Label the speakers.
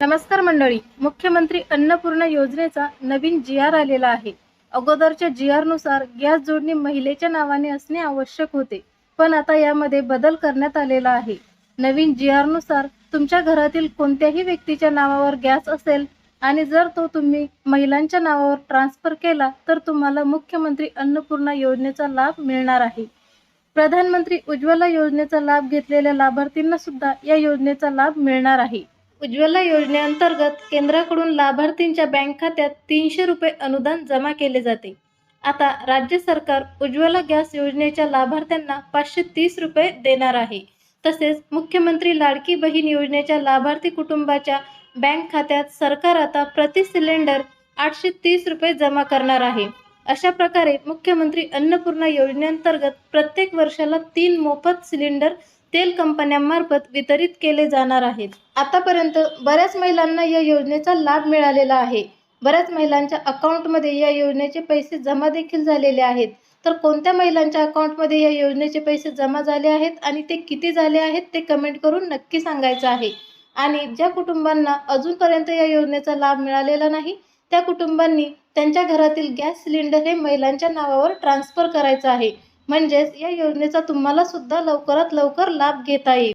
Speaker 1: नमस्कार मंडळी. मुख्यमंत्री अन्नपूर्णा योजनेचा नवीन जी आर आलेला आहे. अगोदरच्या जी आरनुसार गॅस जोडणी महिलेच्या नावाने असणे आवश्यक होते. पण आता यामध्ये बदल करण्यात आलेला आहे. नवीन जी आरनुसार तुमच्या घरातील कोणत्याही व्यक्तीच्या नावावर गॅस असेल आणि जर तो तुम्ही महिलांच्या नावावर ट्रान्सफर केला तर तुम्हाला मुख्यमंत्री अन्नपूर्णा योजनेचा लाभ मिळणार आहे. प्रधानमंत्री उज्ज्वला योजनेचा लाभ घेतलेल्या लाभार्थींना सुद्धा या योजनेचा लाभ मिळणार आहे. उज्ज्वला योजनेअंतर्गत केंद्राकडून लाभार्थींच्या बँक खात्यात तीनशे रुपये अनुदान जमा केले जाते. आता राज्य सरकार उज्ज्वला गॅस योजनेच्या लाभार्थ्यांना पाचशे तीस रुपये देणार आहे. तसेच मुख्यमंत्री लाडकी बहीण योजनेच्या लाभार्थी कुटुंबाच्या बँक खात्यात सरकार आता प्रति सिलेंडर आठशे तीस रुपये जमा करणार आहे. अशा प्रकारे मुख्यमंत्री अन्नपूर्णा योजनेअंतर्गत प्रत्येक वर्षाला तीन मोफत सिलेंडर तेल कंपन्यांमार्फत वितरित केले जाणार आहेत. आतापर्यंत बऱ्याच महिलांना या योजनेचा लाभ मिळालेला आहे. बऱ्याच महिलांच्या अकाउंटमध्ये या योजनेचे पैसे जमा देखील झालेले आहेत. तर कोणत्या महिलांच्या अकाउंटमध्ये या योजनेचे पैसे जमा झाले आहेत आणि ते किती झाले आहेत ते कमेंट करून नक्की सांगायचं आहे. आणि ज्या कुटुंबांना अजूनपर्यंत या योजनेचा लाभ मिळालेला नाही त्या कुटुंबांनी त्यांच्या घरातील गॅस सिलेंडर हे महिलांच्या नावावर ट्रान्सफर करायचं आहे. म्हणजेच या योजनेचा तुम्हाला सुद्धा लवकरात लवकर लाभ घेता येईल.